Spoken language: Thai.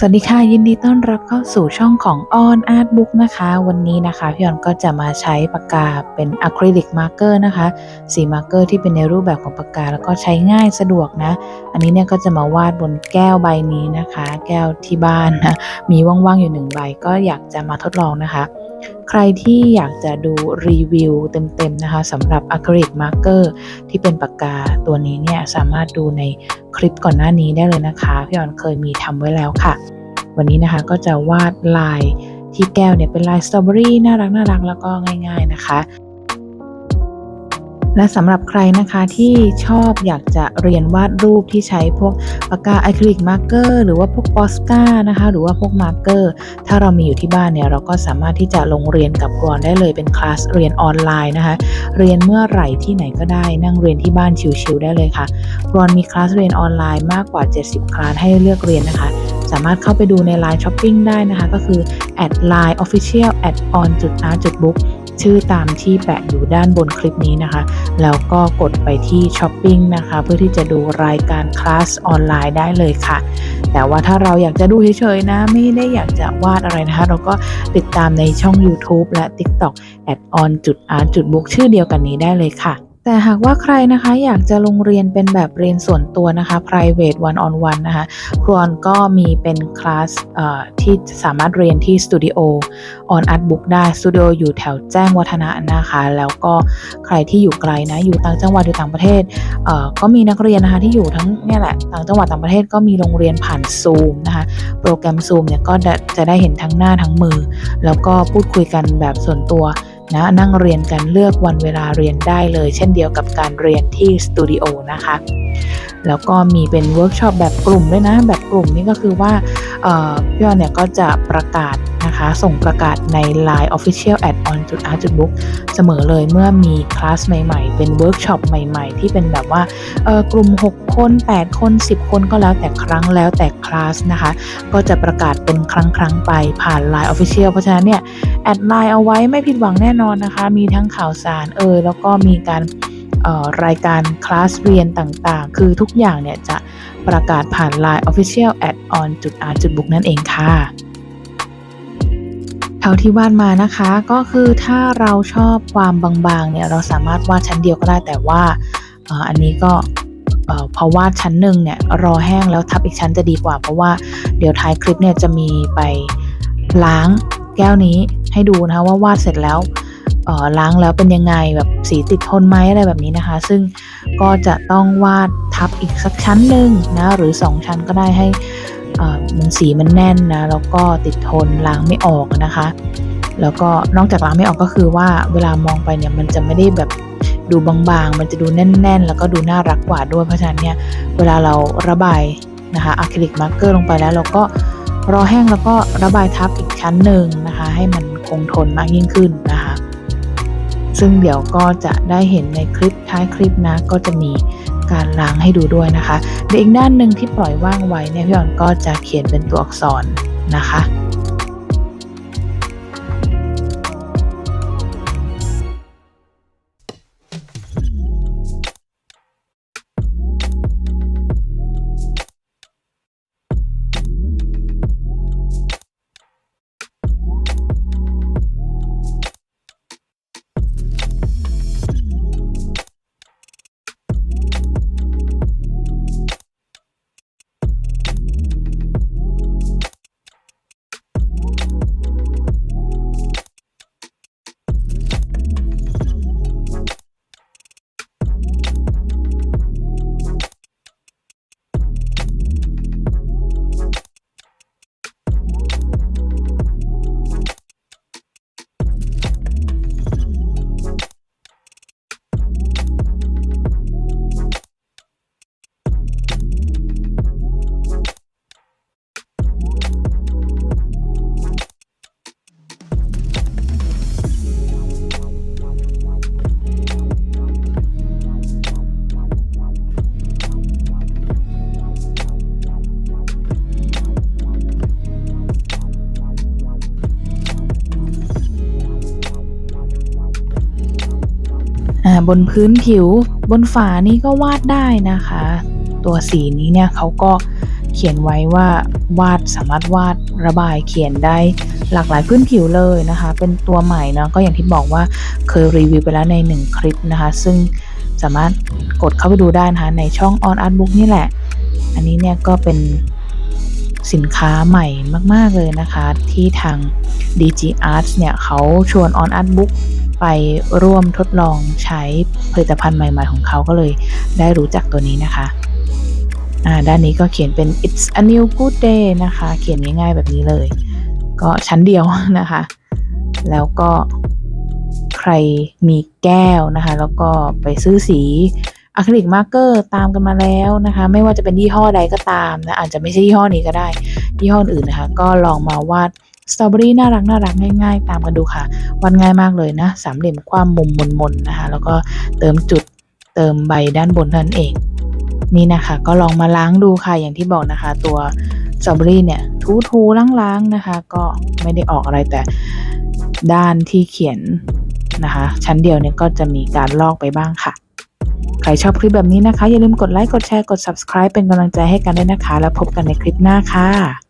สวัสดีค่ะ ยินดีต้อนรับเข้าสู่ช่องของออนอาร์ตบุ๊กนะคะ วันนี้นะคะพี่ออนก็จะมาใช้ปากกาเป็นอะคริลิกมาร์กเกอร์นะคะ สีมาร์กเกอร์ที่เป็นในรูปแบบของปากกาแล้วก็ใช้ง่ายสะดวกนะ อันนี้เนี่ยก็จะมาวาดบนแก้วใบนี้นะคะ แก้วที่บ้านนะมีว่างๆอยู่หนึ่งใบก็อยากจะมาทดลองนะคะ ใครที่อยากจะดูรีวิวเต็มๆนะคะสำหรับอะคริลิกมาร์กเกอร์ที่เป็นปากกาตัวนี้เนี่ยสามารถดูในคลิปก่อนหน้านี้ได้เลยนะคะพี่ออนเคยมีทำไว้แล้วค่ะ วันนี้นะคะก็จะวาดลายที่แก้วเนี่ยเป็นลายสตรอเบอรี่น่ารักน่ารักแล้วก็ง่าย ๆนะคะ และสำหรับใครนะคะที่ชอบอยากจะเรียนวาดรูปที่ใช้พวกปากกาอะคริลิกมาร์กเกอร์หรือว่าพวกปอสกานะคะหรือว่าพวกมาร์กเกอร์ถ้าเรามีอยู่ที่บ้านเนี่ยเราก็สามารถที่จะลงเรียนกับกรอนได้เลยเป็นคลาสเรียนออนไลน์นะคะเรียนเมื่อไหร่ที่ไหนก็ได้นั่งเรียนที่บ้านชิวๆได้เลยค่ะกรอนมีคลาสเรียนออนไลน์มากกว่า 70 คลาสให้เลือกเรียนนะคะสามารถเข้าไปดูใน Line Shopping ได้นะคะ ก็คือ at line official at on art book ชื่อตามที่แปะอยู่ด้านบนคลิปนี้นะคะ แล้วก็กดไปที่ช้อปปิ้งนะคะ เพื่อที่จะดูรายการคลาสออนไลน์ได้เลยค่ะ แต่ว่าถ้าเราอยากจะดูเฉยๆนะ ไม่ได้อยากจะวาดอะไรนะคะ เราก็ติดตามในช่อง YouTube และ TikTok at on art book ชื่อเดียวกันนี้ได้เลยค่ะ แต่หากว่าใครนะคะอยากจะลงเรียนเป็นแบบเรียนส่วนตัวนะคะ private one on one นะคะ ครูออนก็มีเป็นคลาสที่สามารถเรียนที่สตูดิโอ on art book ได้ สตูดิโออยู่แถวแจ้งวัฒนะนะคะ แล้วก็ใครที่อยู่ไกลนะ อยู่ต่างจังหวัดอยู่ต่างประเทศเก็มีนักเรียนนะคะที่อยู่ทั้งเนี่ยแหละ ต่างจังหวัดต่างประเทศก็มีโรงเรียนผ่าน Zoom นะคะ โปรแกรม Zoom เนี่ยก็จะได้เห็นทั้งหน้าทั้งมือ แล้วก็พูดคุยกันแบบส่วนตัว นะนั่งเรียนกันเลือกวันเวลาเรียนได้เลย เช่นเดียวกับการเรียนที่สตูดิโอนะคะแล้วก็มีเป็นเวิร์กช็อปแบบกลุ่มด้วยนะ แบบกลุ่มนี่ก็คือว่าพี่ออนเนี่ยก็จะประกาศ นะคะ ส่งประกาศใน Line Official at on art book เสมอเลยเมื่อมีคลาสใหม่ๆ เป็นเวิร์กช็อปใหม่ๆ ที่เป็นแบบว่าเออกลุ่ม 6 คน 8 คน 10 คนก็แล้วแต่ครั้งแล้วแต่คลาสนะคะ ก็จะประกาศเป็นครั้งๆไปผ่าน Line Official เพราะฉะนั้นเนี่ย แอดไลน์เอาไว้ไม่ผิดหวังแน่นอนนะคะ มีทั้งข่าวสารเอ่ยแล้วก็มีการเอ่อรายการคลาสเรียนต่างๆ คือทุกอย่างเนี่ยจะประกาศผ่าน Line Official at on r book นั่นเองค่ะ เท่าที่วาดมานะคะ ก็คือถ้าเราชอบความบางๆเนี่ยเราสามารถวาดชั้นเดียวก็ได้แต่ว่าอันนี้ก็พอวาดชั้นหนึ่งเนี่ยรอแห้งแล้วทับอีกชั้นจะดีกว่า เพราะว่าเดี๋ยวท้ายคลิปเนี่ยจะมีไปล้างแก้วนี้ให้ดูนะคะว่าวาดเสร็จแล้วล้างแล้วเป็นยังไงแบบสีติดทนไหมอะไรแบบนี้นะคะ ซึ่งก็จะต้องวาดทับอีกสักชั้นหนึ่งนะหรือสองชั้นก็ได้ให้ มันสีมันแน่นนะแล้วก็ติดทนล้างไม่ออกนะคะ แล้วก็นอกจากล้างไม่ออกก็คือว่าเวลามองไปเนี่ยมันจะไม่ได้แบบดูบางๆ มันจะดูแน่น ๆ แล้วก็ดูน่ารักกว่าด้วยเพราะฉะนั้นเนี่ยเวลาเราระบายนะคะอะคริลิกมาร์กเกอร์ลงไปแล้วเราก็รอแห้งแล้วก็ระบายทับอีกชั้นหนึ่งนะคะ ให้มันคงทนมากยิ่งขึ้นนะคะ ซึ่งเดี๋ยวก็จะได้เห็นในคลิปท้ายคลิปนะก็จะมี การล้างให้ดูด้วยนะคะเดี๋ยวอีกด้านหนึ่งที่ปล่อยว่างไว้เนี่ยพี่ออนก็จะเขียนเป็นตัวอักษรนะคะ บนพื้นผิว บนฝานี้ก็วาดได้นะคะ ตัวสีนี้เนี่ยเขาก็เขียนไว้ว่าวาดสามารถวาดระบายเขียนได้หลากหลายพื้นผิวเลยนะคะ เป็นตัวใหม่เนาะก็อย่างที่บอกว่าเคยรีวิวไปแล้วในหนึ่งคลิปนะคะ ซึ่งสามารถกดเข้าไปดูได้นะคะในช่อง On Art Book นี่แหละ อันนี้เนี่ยก็เป็นสินค้าใหม่มาก ๆ เลยนะคะ ที่ทาง DG Arts เนี่ยเขาชวน On Art Book ไปร่วมทดลองใช้ผลิตภัณฑ์ใหม่ ๆ ของเขาก็เลยได้รู้จักตัวนี้นะคะอ่าด้านนี้ก็เขียนเป็น it's a new good day นะคะ เขียนง่ายๆแบบนี้เลย ก็ชั้นเดียวนะคะ แล้วก็ใครมีแก้วนะคะ แล้วก็ไปซื้อสีอะคริลิกมาร์กเกอร์ตามกันมาแล้วนะคะ ไม่ว่าจะเป็นยี่ห้อใดก็ตามนะอาจจะไม่ใช่ยี่ห้อนี้ก็ได้ ยี่ห้ออื่นนะคะ ก็ลองมาวาด สตรอเบอรี่น่ารักน่ารักง่าย ๆ ตามกันดูค่ะวาดง่ายมากเลยนะสามเหลี่ยมความมุมมนๆนะคะ แล้วก็เติมจุดเติมใบด้านบนนั้นเอง นี่นะคะ ก็ลองมาล้างดูค่ะอย่างที่บอกนะคะ ตัวสตรอเบอรี่เนี่ยทูๆล้างๆนะคะ ก็ไม่ได้ออกอะไรแต่ด้านที่เขียนนะคะ ชั้นเดียวเนี่ยก็จะมีการลอกไปบ้างค่ะ ใครชอบคลิปแบบนี้นะคะ อย่าลืมกดไลค์กดแชร์กด subscribe เป็นกำลังใจให้กันด้วยนะคะ แล้วพบกันในคลิปหน้าค่ะ